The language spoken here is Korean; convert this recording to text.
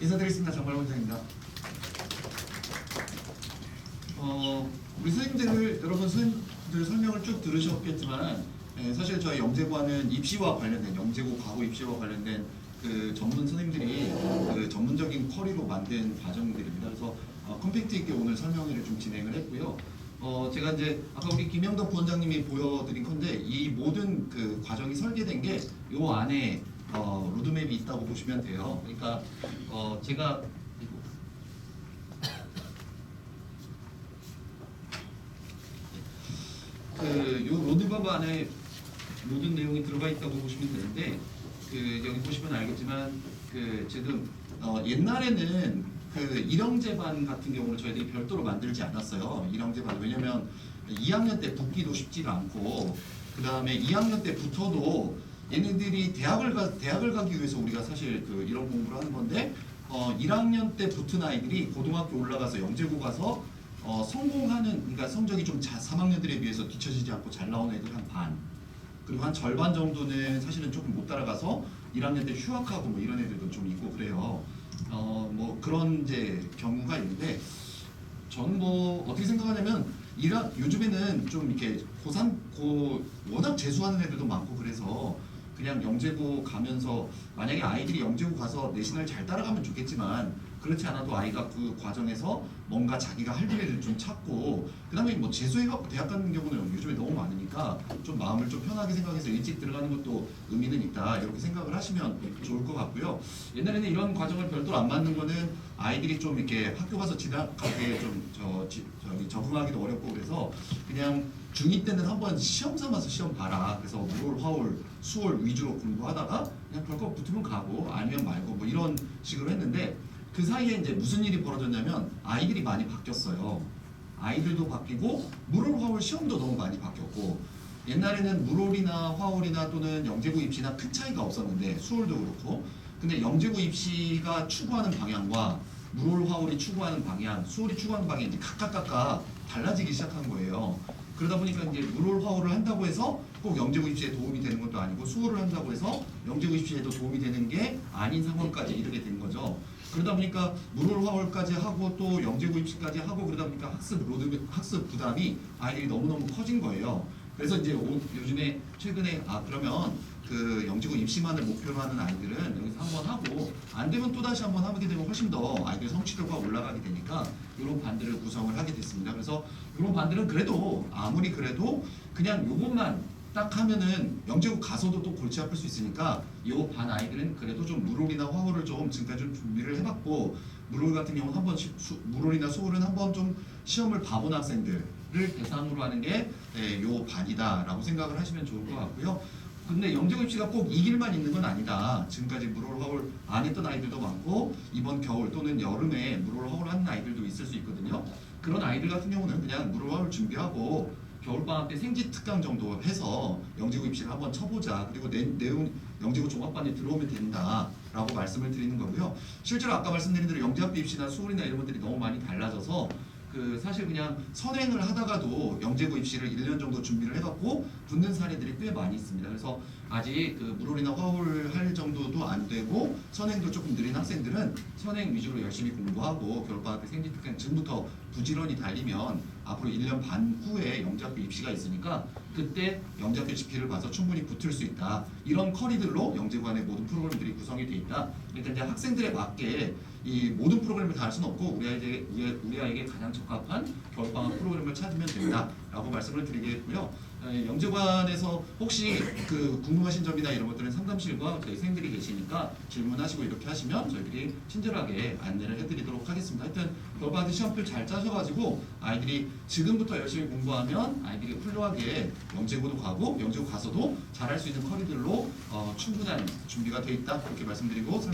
인사드리겠습니다. 정말 원장입니다. 어, 우리 선생님들 여러분 선생님들 설명을 쭉 들으셨겠지만 예, 사실 저희 영재고와는 입시와 관련된 영재고 과거 입시와 관련된 그 전문 선생님들이 그 전문적인 커리로 만든 과정들입니다. 그래서 어, 컴팩트 있게 오늘 설명회를 좀 진행을 했고요. 어, 제가 이제 아까 우리 김영덕 부원장님이 보여드린 건데 이 모든 그 과정이 설계된 게 요 안에 어, 로드맵이 있다고 보시면 돼요. 그러니까 어, 제가 그요 로드맵 안에 모든 내용이 들어가 있다고 보시면 되는데 그 여기 보시면 알겠지만 그 지금 어 옛날에는 그 일형제반 같은 경우는 저희들이 별도로 만들지 않았어요. 일형제반 왜냐면 2학년 때 붙기도 쉽지가 않고 그 다음에 2학년 때 붙어도 얘네들이 대학을 가 대학을 가기 위해서 우리가 사실 그 이런 공부를 하는 건데 어 1학년 때 붙은 아이들이 고등학교 올라가서 영재고 가서 어 성공하는 그러니까 성적이 좀 자, 3학년들에 비해서 뒤처지지 않고 잘 나오는 애들 한 반. 그리고 한 절반 정도는 사실은 조금 못 따라가서 1학년 때 휴학하고 뭐 이런 애들도 좀 있고 그래요. 어 뭐 그런 이제 경우가 있는데 저는 뭐 어떻게 생각하냐면 이라 요즘에는 좀 이렇게 고3 고 워낙 재수하는 애들도 많고 그래서 그냥 영재고 가면서 만약에 아이들이 영재고 가서 내신을 잘 따라가면 좋겠지만 그렇지 않아도 아이가 그 과정에서 뭔가 자기가 할 일을 좀 찾고 그다음에 뭐 재수해갖고 대학 가는 경우는 요즘에 너무 많으니까 좀 마음을 좀 편하게 생각해서 일찍 들어가는 것도 의미는 있다 이렇게 생각을 하시면 좋을 것 같고요. 옛날에는 이런 과정을 별도로 안 맞는 거는 아이들이 좀 이렇게 학교 가서 지나가게 좀저 저기 적응하기도 어렵고 그래서 그냥 중2 때는 한번 시험 삼아서 시험 봐라. 그래서 물, 화울, 수월 위주로 공부하다가 그냥 별거 붙으면 가고 아니면 말고 뭐 이런 식으로 했는데 그 사이에 이제 무슨 일이 벌어졌냐면 아이들이 많이 바뀌었어요. 아이들도 바뀌고 물올 화울 시험도 너무 많이 바뀌었고 옛날에는 물올이나 화울이나 또는 영재고 입시나 큰 차이가 없었는데 수월도 그렇고 근데 영재고 입시가 추구하는 방향과 물올 화울이 추구하는 방향, 수월이 추구하는 방향이 각각 각각 달라지기 시작한 거예요. 그러다 보니까 이제 물올 화울을 한다고 해서 꼭 영재고 입시에 도움이 되는 것도 아니고 수호를 한다고 해서 영재고 입시에도 도움이 되는 게 아닌 상황까지 이르게 된 거죠. 그러다 보니까 물올 화울까지 하고 또 영재고 입시까지 하고 그러다 보니까 학습 로드 학습 부담이 아이들이 너무너무 커진 거예요. 그래서 이제 오- 요즘에 최근에 아 그러면 그 영재고 입시만을 목표로 하는 아이들은 여기서 한번 하고 안 되면 또 다시 한번 하게 되면 훨씬 더 아이들 성취도가 올라가게 되니까 이런 반들을 구성을 하게 됐습니다. 그래서 이런 반들은 그래도 아무리 그래도 그냥 요것만 딱 하면은 영재고 가서도 또 골치 아플 수 있으니까 이반 아이들은 그래도 좀 물올이나 화호를 좀 지금까지 좀 준비를 해봤고 물올 같은 경우는 한번 물올이나 수올은 한번 좀 시험을 봐본 학생들을 대상으로 하는 게 예, 요 반이다라고 생각을 하시면 좋을 것 같고요. 근데 영재고 입시가 꼭 이 길만 있는 건 아니다. 지금까지 화울 안 했던 아이들도 많고 이번 겨울 또는 여름에 화울 하는 아이들도 있을 수 있거든요. 그런 아이들 같은 경우는 그냥 물올 화울 준비하고 겨울방학 때 생지 특강 정도 해서 영재고 입시를 한번 쳐보자. 그리고 내, 내용 영재고 종합반에 들어오면 된다라고 말씀을 드리는 거고요. 실제로 아까 말씀드린 대로 영재학교 입시나 수월이나 이런 것들이 너무 많이 달라져서 그 사실 그냥 선행을 하다가도 영재고 입시를 1년 정도 준비를 해갖고 붙는 사례들이 꽤 많이 있습니다. 그래서 아직 그 물올이나 화울 할 정도도 안 되고 선행도 조금 느린 학생들은 선행 위주로 열심히 공부하고 겨울방학 때 생지특강 지금부터 부지런히 달리면 앞으로 1년 반 후에 영재학교 입시가 있으니까 그때 영재학교 GP를 봐서 충분히 붙을 수 있다. 이런 커리들로 영재관의 모든 프로그램들이 구성이 돼 있다. 그러니까 이제 학생들에 맞게 이 모든 프로그램을 다 할 수는 없고 우리 아이에게 우리, 아이에게 가장 적합한 겨울방학 프로그램을 찾으면 된다라고 말씀을 드리겠고요. 에, 영재관에서 혹시 그 궁금하신 점이나 이런 것들은 상담실과 저희 선생님들이 계시니까 질문하시고 이렇게 하시면 저희들이 친절하게 안내를 해드리도록 하겠습니다. 하여튼 겨울방학 시험표 잘 짜셔가지고 아이들이 지금부터 열심히 공부하면 아이들이 훌륭하게 영재고도 가고 영재고 가서도 잘할 수 있는 커리들로 어, 충분한 준비가 돼 있다 그렇게 말씀드리고.